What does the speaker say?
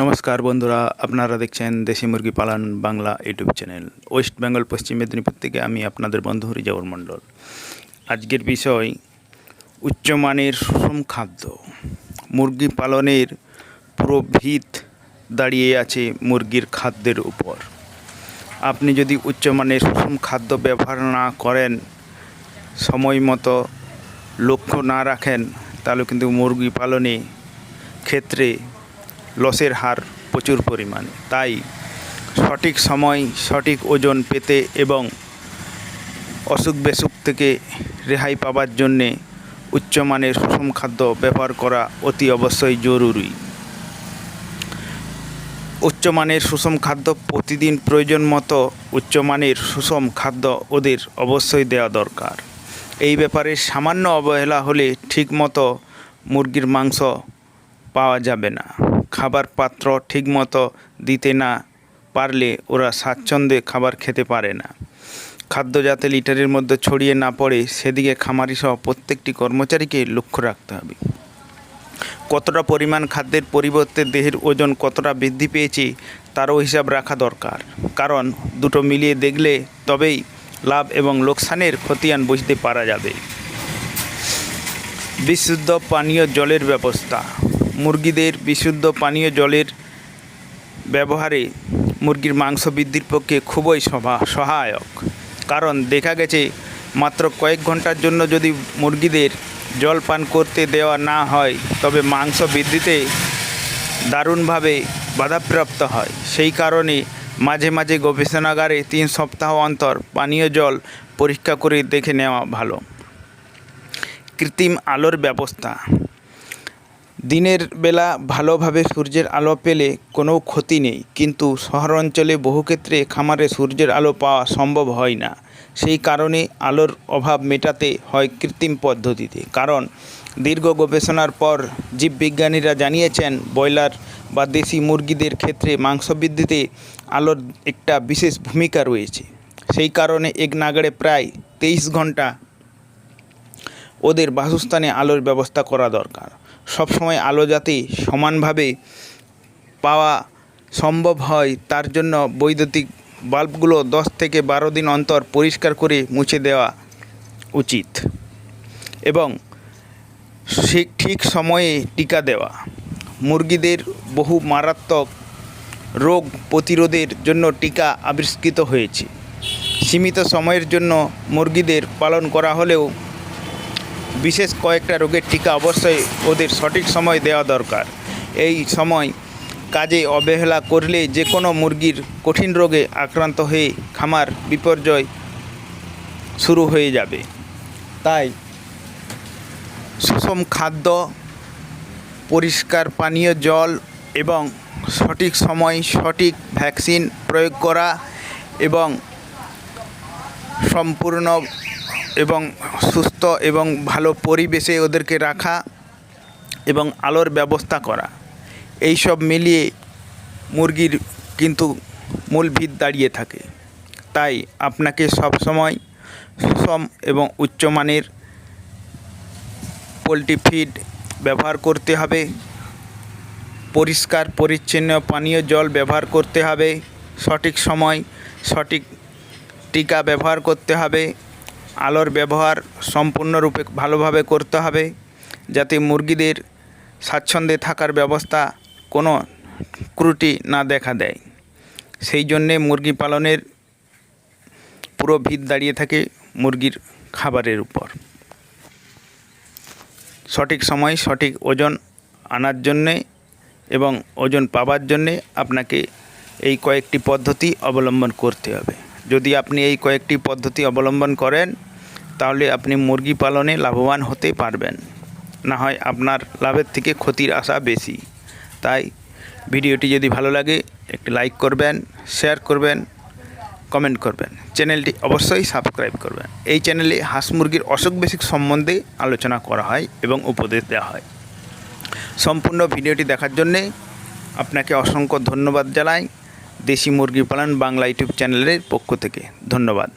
নমস্কার বন্ধুরা, আপনারা দেখছেন দেশি মুরগি পালন Bangla YouTube channel. West Bengal, পশ্চিম মেদিনীপুর থেকে আমি আপনাদের বন্ধু হরিজাবর মণ্ডল। আজকের বিষয়, উচ্চমানের সুষম খাদ্য। মুরগি পালনের পুরো ভিত দাঁড়িয়ে আছে মুরগির খাদ্যের উপর। আপনি যদি উচ্চমানের সুষম খাদ্য ব্যবহার না করেন, সময় মতো লক্ষ্য না রাখেন, তাহলে কিন্তু মুরগি পালনে ক্ষেত্রে লসের হার প্রচুর পরিমাণে। তাই সঠিক সময়, সঠিক ওজন পেতে এবং অসুখ বেসুখ থেকে রেহাই পাবার জন্যে উচ্চমানের সুষম খাদ্য ব্যবহার করা অতি অবশ্যই জরুরি। উচ্চমানের সুষম খাদ্য প্রতিদিন প্রয়োজন মতো উচ্চমানের সুষম খাদ্য ওদের অবশ্যই দেওয়া দরকার। এই ব্যাপারে সামান্য অবহেলা হলে ঠিকমতো মুরগির মাংস পাওয়া যাবে না। খাবার পাত্র ঠিকমতো দিতে না পারলে ওরা স্বাচ্ছন্দ্যে খাবার খেতে পারে না। খাদ্য যাতে লিটারের মধ্যে ছড়িয়ে না পড়ে, সেদিকে খামারি সহ প্রত্যেকটি কর্মচারীকে লক্ষ্য রাখতে হবে। কতটা পরিমাণ খাদ্যের পরিবর্তে দেহের ওজন কতটা বৃদ্ধি পেয়েছে, তারও হিসাব রাখা দরকার। কারণ দুটো মিলিয়ে দেখলে তবেই লাভ এবং লোকসানের খতিয়ান বুঝতে পারা যাবে। বিশুদ্ধ পানীয় জলের ব্যবস্থা। মুরগিদের বিশুদ্ধ পানীয় জলের ব্যবহারে মুরগির মাংস বৃদ্ধির পক্ষে খুবই সহায়ক। কারণ দেখা গেছে, মাত্র কয়েক ঘণ্টার জন্য যদি মুরগিদের জল পান করতে দেওয়া না হয়, তবে মাংস বৃদ্ধিতে দারুণভাবে বাধাপ্রাপ্ত হয়। সেই কারণে মাঝে মাঝে গবেষণাগারে তিন সপ্তাহ অন্তর পানীয় জল পরীক্ষা করে দেখে নেওয়া ভালো। কৃত্রিম আলোর ব্যবস্থা। দিনের বেলা ভালোভাবে সূর্যের আলো পেলে কোনো ক্ষতি নেই, কিন্তু শহর অঞ্চলে বহু ক্ষেত্রে খামারে সূর্যের আলো পাওয়া সম্ভব হয় না। সেই কারণে আলোর অভাব মেটাতে হয় কৃত্রিম পদ্ধতিতে। কারণ, দীর্ঘ গবেষণার পর জীববিজ্ঞানীরা জানিয়েছেন, ব্রয়লার বা দেশি মুরগিদের ক্ষেত্রে মাংস বৃদ্ধিতে আলোর একটা বিশেষ ভূমিকা রয়েছে। সেই কারণে এক নাগাড়ে প্রায় তেইশ ঘণ্টা ওদের বাসস্থানে আলোর ব্যবস্থা করা দরকার। সবসময় আলো যাতে সমানভাবে পাওয়া সম্ভব হয়, তার জন্য বৈদ্যুতিক বাল্বগুলো দশ থেকে বারো দিন অন্তর পরিষ্কার করে মুছে দেওয়া উচিত এবং ঠিক সময়ে টিকা দেওয়া। মুরগিদের বহু মারাত্মক রোগ প্রতিরোধের জন্য টিকা আবিষ্কৃত হয়েছে। সীমিত সময়ের জন্য মুরগিদের পালন করা হলেও বিশেষ কয়েকটা রোগের টিকা অবশ্যই ওদের সঠিক সময় দেওয়া দরকার। এই সময় কাজে অবহেলা করলে যে কোনো মুরগির কঠিন রোগে আক্রান্ত হয়ে খামার বিপর্যয় শুরু হয়ে যাবে। তাই সুষম খাদ্য, পরিষ্কার পানীয় জল এবং সঠিক সময় সঠিক ভ্যাকসিন প্রয়োগ করা এবং সম্পূর্ণ এবং সুস্থ এবং ভালো পরিবেশে ওদেরকে রাখা এবং আলোর ব্যবস্থা করা। এই সব মিলিয়ে মুরগির কিন্তু মূল ভিত দাঁড়িয়ে থাকে। তাই আপনাকে সবসময় সুষম এবং উচ্চমানের পোলট্রি ফিড ব্যবহার করতে হবে। পরিষ্কার, পরিচ্ছন্ন পানীয় জল ব্যবহার করতে হবে। সঠিক সময় সঠিক টিকা ব্যবহার করতে হবে। আলোর ব্যবহার সম্পূর্ণরূপে ভালোভাবে করতে হবে যাতে মুরগিদের স্বাচ্ছন্দ্যে থাকার ব্যবস্থা কোনো ত্রুটি না দেখা দেয়। সেই জন্যে মুরগি পালনের পুরো ভিত দাঁড়িয়ে থাকে মুরগির খাবারের উপর। সঠিক সময় সঠিক ওজন আনার জন্যে এবং ওজন পাবার জন্যে আপনাকে এই কয়েকটি পদ্ধতি অবলম্বন করতে হবে। যদি আপনি এই কয়েকটি পদ্ধতি অবলম্বন করেন, তাহলে আপনি মুরগি পালনে লাভবান হতে পারবেন। না হয় আপনার লাভের থেকে ক্ষতির আশা বেশি। তাই ভিডিওটি যদি ভালো লাগে, একটি লাইক করবেন, শেয়ার করবেন, কমেন্ট করবেন। চ্যানেলটি অবশ্যই সাবস্ক্রাইব করবেন। এই চ্যানেলে হাঁস মুরগির অসুখ বেসিক সম্বন্ধে আলোচনা করা হয় এবং উপদেশ দেওয়া হয়। সম্পূর্ণ ভিডিওটি দেখার জন্যে আপনাকে অসংখ্য ধন্যবাদ জানাই। দেশি মুরগি পালন বাংলা ইউটিউব চ্যানেলের পক্ষ থেকে। ধন্যবাদ।